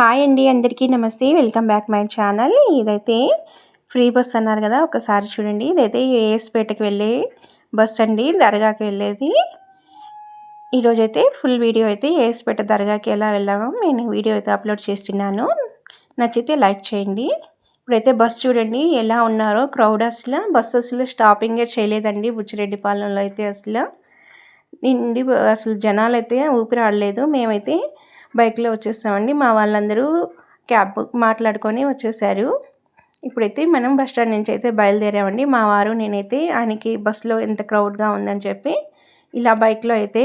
Hi అండి అందరికీ నమస్తే. వెల్కమ్ బ్యాక్ మై ఛానల్ ఇదైతే ఫ్రీ బస్ అన్నారు కదా ఒకసారి చూడండి. ఇదైతే ఏఎస్పేటకి వెళ్ళే బస్ అండి దర్గాకి వెళ్ళేది. ఈరోజైతే ఫుల్ వీడియో అయితే ఏఎస్పేట దర్గాకి ఎలా వెళ్ళామో నేను వీడియో అయితే అప్లోడ్ చేస్తున్నాను. నచ్చితే లైక్ చేయండి. ఇప్పుడైతే బస్ చూడండి ఎలా ఉన్నారో క్రౌడ్ అసలు. బస్సు అసలు స్టాపింగే చేయలేదండి బుచ్చిరెడ్డిపాలెంలో అయితే అసలు. నిండి అసలు జనాలు అయితే ఊపిరాడలేదు. మేమైతే బైక్లో వచ్చేసామండి. మా వాళ్ళందరూ క్యాబ్ మాట్లాడుకొని వచ్చేసారు. ఇప్పుడైతే మనం బస్ స్టాండ్ నుంచి అయితే బయలుదేరామండి. మా వారు నేనైతే ఆయనకి బస్సులో ఎంత క్రౌడ్గా ఉందని చెప్పి ఇలా బైక్లో అయితే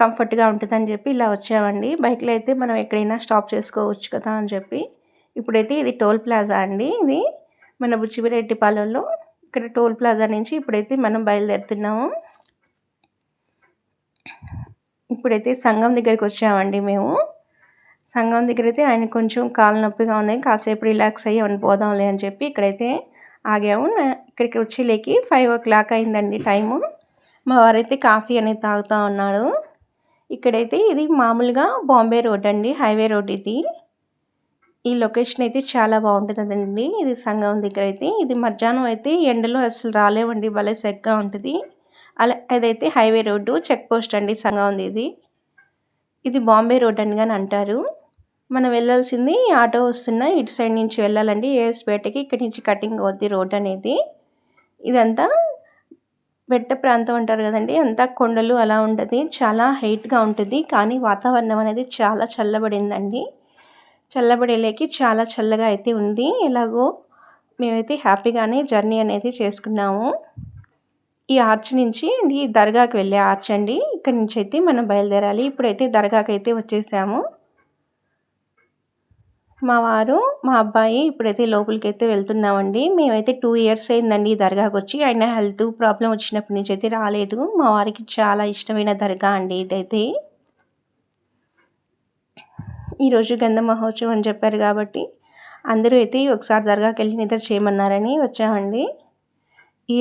కంఫర్ట్గా ఉంటుందని చెప్పి ఇలా వచ్చామండి. బైక్లో అయితే మనం ఎక్కడైనా స్టాప్ చేసుకోవచ్చు కదా అని చెప్పి ఇప్పుడైతే ఇది టోల్ ప్లాజా అండి ఇది. మన బుచ్చిబిరెడ్డిపాలెంలో ఇక్కడ టోల్ ప్లాజా నుంచి ఇప్పుడైతే మనం బయలుదేరుతున్నాము. ఇప్పుడైతే సంఘం దగ్గరికి వచ్చామండి మేము. సంఘం దగ్గర అయితే ఆయన కొంచెం కాలు నొప్పిగా ఉన్నాయి కాసేపు రిలాక్స్ అయ్యి అని పోదాంలే అని చెప్పి ఇక్కడైతే ఆగాము. ఇక్కడికి వచ్చేలేకి ఫైవ్ ఓ క్లాక్ అయిందండి టైము. మా వారైతే కాఫీ అనేది తాగుతూ ఉన్నాడు. ఇక్కడైతే ఇది మామూలుగా బాంబే రోడ్ అండి హైవే రోడ్ ఇది. ఈ లొకేషన్ అయితే చాలా బాగుంటుందండి. ఇది సంఘం దగ్గర అయితే ఇది మధ్యాహ్నం అయితే ఎండలో అసలు రాలేవండి భలే సెగ్గా ఉంటుంది. అలా అదైతే హైవే రోడ్డు చెక్ పోస్ట్ అండి సంగా ఉంది ఇది. ఇది బాంబే రోడ్ అని కానీ అంటారు. మనం వెళ్ళాల్సింది ఆటో వస్తున్న ఇటు సైడ్ నుంచి వెళ్ళాలండి. ఏఎస్పేటకి ఇక్కడి నుంచి కటింగ్ అవుద్ది రోడ్ అనేది. ఇదంతా బెట్ట ప్రాంతం అంటారు కదండి. అంతా కొండలు అలా ఉంటుంది. చాలా హైట్గా ఉంటుంది. కానీ వాతావరణం అనేది చాలా చల్లబడిందండి. చల్లబడేలేకి చాలా చల్లగా అయితే ఉంది. ఎలాగో మేమైతే హ్యాపీగానే జర్నీ అనేది చేసుకున్నాము. ఈ ఆర్చ్ నుంచి ఈ దర్గాకి వెళ్ళే ఆర్చ్ అండి. ఇక్కడ నుంచి అయితే మనం బయలుదేరాలి. ఇప్పుడైతే దర్గాకి అయితే వచ్చేసాము. మా వారు మా అబ్బాయి ఇప్పుడైతే లోపలికి అయితే వెళ్తున్నామండి. మేమైతే టూ ఇయర్స్ అయిందండి ఈ దర్గాకి వచ్చి. ఆయన హెల్త్ ప్రాబ్లం వచ్చినప్పటి నుంచి అయితే రాలేదు. మా వారికి చాలా ఇష్టమైన దర్గా అండి ఇదైతే. ఈరోజు గంధ మహోత్సవం అని చెప్పారు కాబట్టి అందరూ అయితే ఒకసారి దర్గాకి వెళ్ళి నిద్ర చేయమన్నారని వచ్చామండి.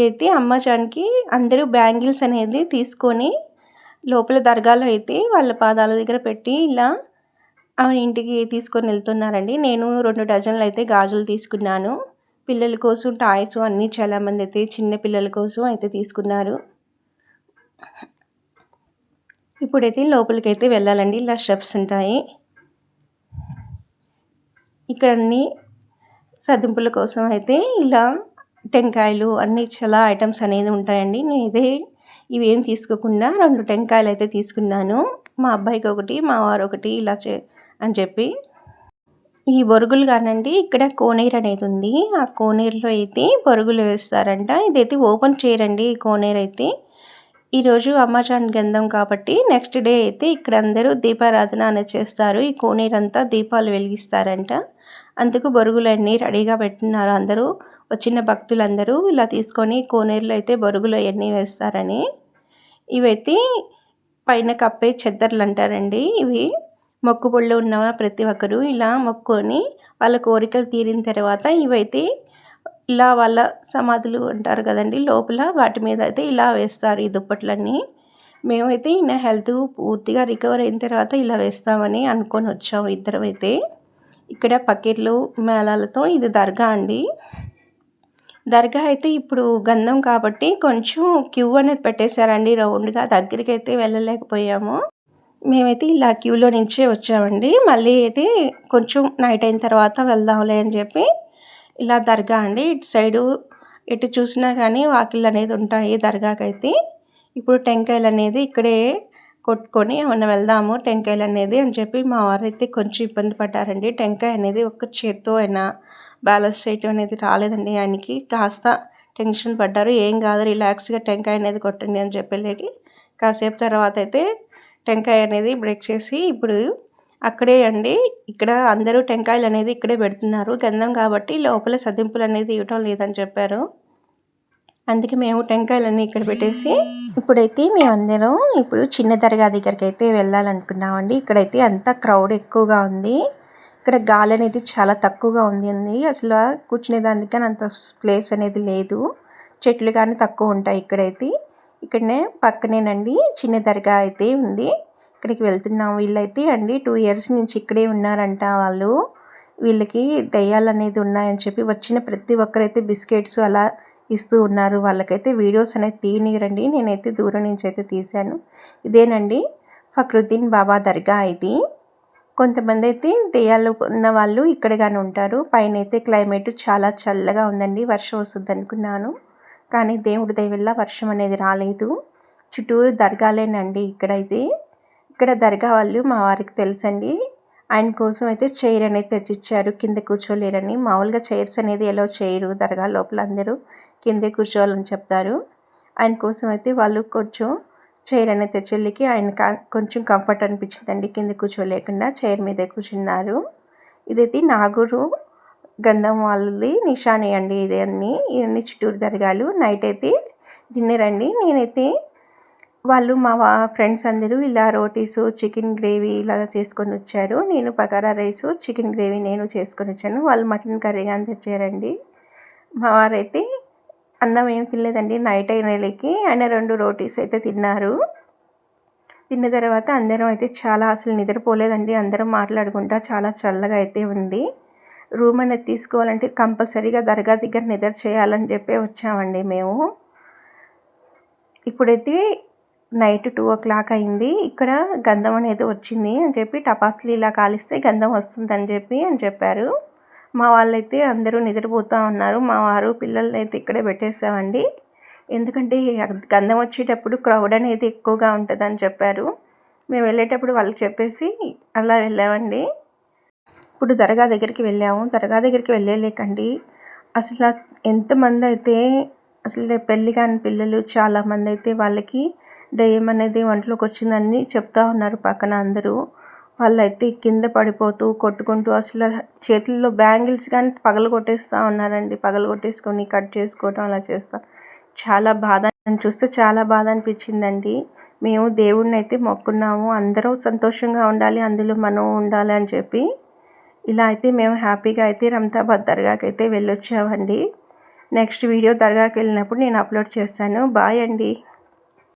అయితే అమ్మచాన్కి అందరూ బ్యాంగిల్స్ అనేది తీసుకొని లోపల దర్గాలో అయితే వాళ్ళ పాదాల దగ్గర పెట్టి ఇలా ఆమె ఇంటికి తీసుకొని వెళ్తున్నారండి. నేను రెండు డజన్లు అయితే గాజులు తీసుకున్నాను. పిల్లల కోసం టాయ్స్ అన్నీ చాలామంది అయితే చిన్న పిల్లల కోసం అయితే తీసుకున్నారు. ఇప్పుడైతే లోపలికి అయితే వెళ్ళాలండి. ఇలా స్టెప్స్ ఉంటాయి. ఇక్కడ అన్ని సదింపుల కోసం అయితే ఇలా టెంకాయలు అన్ని చాలా ఐటమ్స్ అనేది ఉంటాయండి. నేను ఇదే ఇవేం తీసుకోకుండా రెండు టెంకాయలు అయితే తీసుకున్నాను. మా అబ్బాయికి ఒకటి మా వారు ఒకటి ఇలా చే అని చెప్పి. ఈ బొరుగులు కానండి ఇక్కడ కోనేరు అనేది ఉంది. ఆ కోనేరులో అయితే బొరుగులు వేస్తారంట. ఇదైతే ఓపెన్ చేయరండి ఈ కోనేరు అయితే. ఈరోజు అమ్మజాన్ గంధం కాబట్టి నెక్స్ట్ డే అయితే ఇక్కడ అందరూ దీపారాధన అనేది చేస్తారు. ఈ కోనేరు అంతా దీపాలు వెలిగిస్తారంట. అందుకు బొరుగులన్నీ రెడీగా పెట్టినారు అందరూ. వచ్చిన భక్తులందరూ ఇలా తీసుకొని కోనేరులో అయితే బొరుగులు అవన్నీ వేస్తారని. ఇవైతే పైన కప్పే చెద్దర్లు అంటారండి ఇవి. మొక్కుబళ్ళు ఉన్న ప్రతి ఒక్కరు ఇలా మొక్కుకొని వాళ్ళ కోరికలు తీరిన తర్వాత ఇవైతే ఇలా వాళ్ళ సమాధులు అంటారు కదండి లోపల వాటి మీద అయితే ఇలా వేస్తారు ఈ దుప్పట్లన్నీ. మేమైతే ఈయన హెల్త్ పూర్తిగా రికవర్ అయిన తర్వాత ఇలా వేస్తామని అనుకొని వచ్చాము ఇద్దరం అయితే ఇక్కడ పకెట్లు మేళాలతో ఇది దర్గా అండి. దర్గా అయితే ఇప్పుడు గంధం కాబట్టి కొంచెం క్యూ అనేది పెట్టేశారండి. రౌండ్గా దగ్గరికి అయితే వెళ్ళలేకపోయాము. మేమైతే ఇలా క్యూలో నుంచే వచ్చామండి. మళ్ళీ అయితే కొంచెం నైట్ అయిన తర్వాత వెళ్దాంలే అని చెప్పి ఇలా దర్గా అండి. ఇటు సైడు ఎటు చూసినా కానీ వాకిళ్ళు అనేది ఉంటాయి దర్గాకైతే. ఇప్పుడు టెంకాయలు అనేది ఇక్కడే కొట్టుకొని ఏమన్నా వెళ్దాము టెంకాయలు అనేది అని చెప్పి మా వారు అయితే కొంచెం ఇబ్బంది పడ్డారండి. టెంకాయ అనేది ఒక చేత్తో అయినా బ్యాలెన్స్ చేయటం అనేది రాలేదండి. ఆయనకి కాస్త టెన్షన్ పడ్డారు. ఏం కాదు రిలాక్స్గా టెంకాయ అనేది కొట్టండి అని చెప్పలేకి కాసేపు తర్వాత అయితే టెంకాయ అనేది బ్రేక్ చేసి ఇప్పుడు అక్కడే అండి. ఇక్కడ అందరూ టెంకాయలు అనేది ఇక్కడే పెడుతున్నారు. గంధం కాబట్టి లోపల సదింపులు అనేది ఇవ్వటం లేదని చెప్పారు. అందుకే మేము టెంకాయలన్నీ ఇక్కడ పెట్టేసి ఇప్పుడైతే మేమందరం ఇప్పుడు చిన్న దర్గా దగ్గరికి అయితే వెళ్ళాలనుకున్నామండి. ఇక్కడైతే అంతా క్రౌడ్ ఎక్కువగా ఉంది. ఇక్కడ గాలి అనేది చాలా తక్కువగా ఉంది అండి. అసలు కూర్చునే దానికని అంత ప్లేస్ అనేది లేదు. చెట్లు కానీ తక్కువ ఉంటాయి ఇక్కడైతే. ఇక్కడనే పక్కనేనండి. చిన్న దర్గా అయితే ఉంది. ఇక్కడికి వెళ్తున్నాం. వీళ్ళైతే అండి టూ ఇయర్స్ నుంచి ఇక్కడే ఉన్నారంట వాళ్ళు. వీళ్ళకి దయ్యాలు అనేది ఉన్నాయని చెప్పి వచ్చిన ప్రతి ఒక్కరైతే బిస్కెట్స్ అలా ఇస్తూ ఉన్నారు. వాళ్ళకైతే వీడియోస్ అనేది తీయనిరండి నేనైతే దూరం నుంచి అయితే తీశాను. ఇదేనండి ఫక్రుద్దీన్ బాబా దర్గా ఇది. కొంతమంది అయితే దెయ్యాలు ఉన్న వాళ్ళు ఇక్కడగానే ఉంటారు. పైన అయితే క్లైమేట్ చాలా చల్లగా ఉందండి. వర్షం వస్తుంది అనుకున్నాను. కానీ దేవుడి దయవల్ల వర్షం అనేది రాలేదు. చుట్టూరు దర్గాలేనండి ఇక్కడైతే. ఇక్కడ దర్గా వాళ్ళు మా వారికి తెలుసండి. ఆయన కోసం అయితే చైర్ అనేది తెచ్చిచ్చారు. కింద కూర్చోలేరని. మామూలుగా చైర్స్ అనేది ఎలా చేయరు దర్గా లోపల అందరూ. కిందే కూర్చోవాలని చెప్తారు. ఆయన కోసం అయితే వాళ్ళు కొంచెం చైర్ అనేది చెల్లికి ఆయన కొంచెం కంఫర్ట్ అనిపించిందండి. కింద కూర్చోలేకుండా చైర్ మీదే కూర్చున్నారు. ఇదైతే నాగూరు గంధం వాళ్ళది నిషాని అండి ఇది అన్ని. ఇవన్నీ చిట్టూరు దర్గాలు. నైట్ అయితే డిన్నర్ అండి. నేనైతే వాళ్ళు మా ఫ్రెండ్స్ అందరూ ఇలా రోటీస్ చికెన్ గ్రేవీ ఇలా చేసుకొని వచ్చారు. నేను పకారా రైస్ చికెన్ గ్రేవీ నేను చేసుకొని వచ్చాను. వాళ్ళు మటన్ కర్రీ కానీ తెచ్చారండి. మా వారైతే అన్నం ఏం తినలేదండి. నైట్ అయినకి ఆయన రెండు రోటీస్ అయితే తిన్నారు. తిన్న తర్వాత అందరం అయితే చాలా అసలు నిద్రపోలేదండి. అందరం మాట్లాడుకుంటా చాలా చల్లగా అయితే ఉంది. రూమ్ అనేది తీసుకోవాలంటే కంపల్సరీగా దర్గా దగ్గర నిద్ర చేయాలని చెప్పి వచ్చామండి మేము. ఇప్పుడైతే నైట్ టూ ఓ క్లాక్ అయింది. ఇక్కడ గంధం అనేది వచ్చింది అని చెప్పి టపాసులు ఇలా కాలిస్తే గంధం వస్తుందని చెప్పి అని చెప్పారు. మా వాళ్ళైతే అందరూ నిద్రపోతూ ఉన్నారు. మా వారు పిల్లల్ని అయితే ఇక్కడే పెట్టేసామండి ఎందుకంటే గంధం వచ్చేటప్పుడు క్రౌడ్ అనేది ఎక్కువగా ఉంటుందని చెప్పారు. మేము వెళ్ళేటప్పుడు వాళ్ళకి చెప్పేసి అలా వెళ్ళామండి. ఇప్పుడు దర్గా దగ్గరికి వెళ్ళాము. దర్గా దగ్గరికి వెళ్ళలేకండి. అసలు ఎంతమంది అయితే అసలు పెళ్ళి కాని పిల్లలు చాలామంది అయితే వాళ్ళకి దయ్యం అనేది ఒంట్లోకి వచ్చిందని చెప్తా ఉన్నారు పక్కన అందరూ. వాళ్ళైతే కింద పడిపోతూ కొట్టుకుంటూ అసలు చేతుల్లో బ్యాంగిల్స్ కానీ పగలు కొట్టేస్తూ ఉన్నారండి. పగలు కొట్టేసుకొని కట్ చేసుకోవటం అలా చేస్తా. చాలా బాధ చూస్తే చాలా బాధ అనిపించిందండి. మేము దేవుడిని అయితే మొక్కున్నాము. అందరూ సంతోషంగా ఉండాలి. అందులో మనం ఉండాలి అని చెప్పి ఇలా అయితే మేము హ్యాపీగా అయితే రమతాబాద్ దర్గాకి అయితే వెళ్ళొచ్చామండి. నెక్స్ట్ వీడియో దర్గాకి వెళ్ళినప్పుడు నేను అప్లోడ్ చేస్తాను. బాయ్ అండి.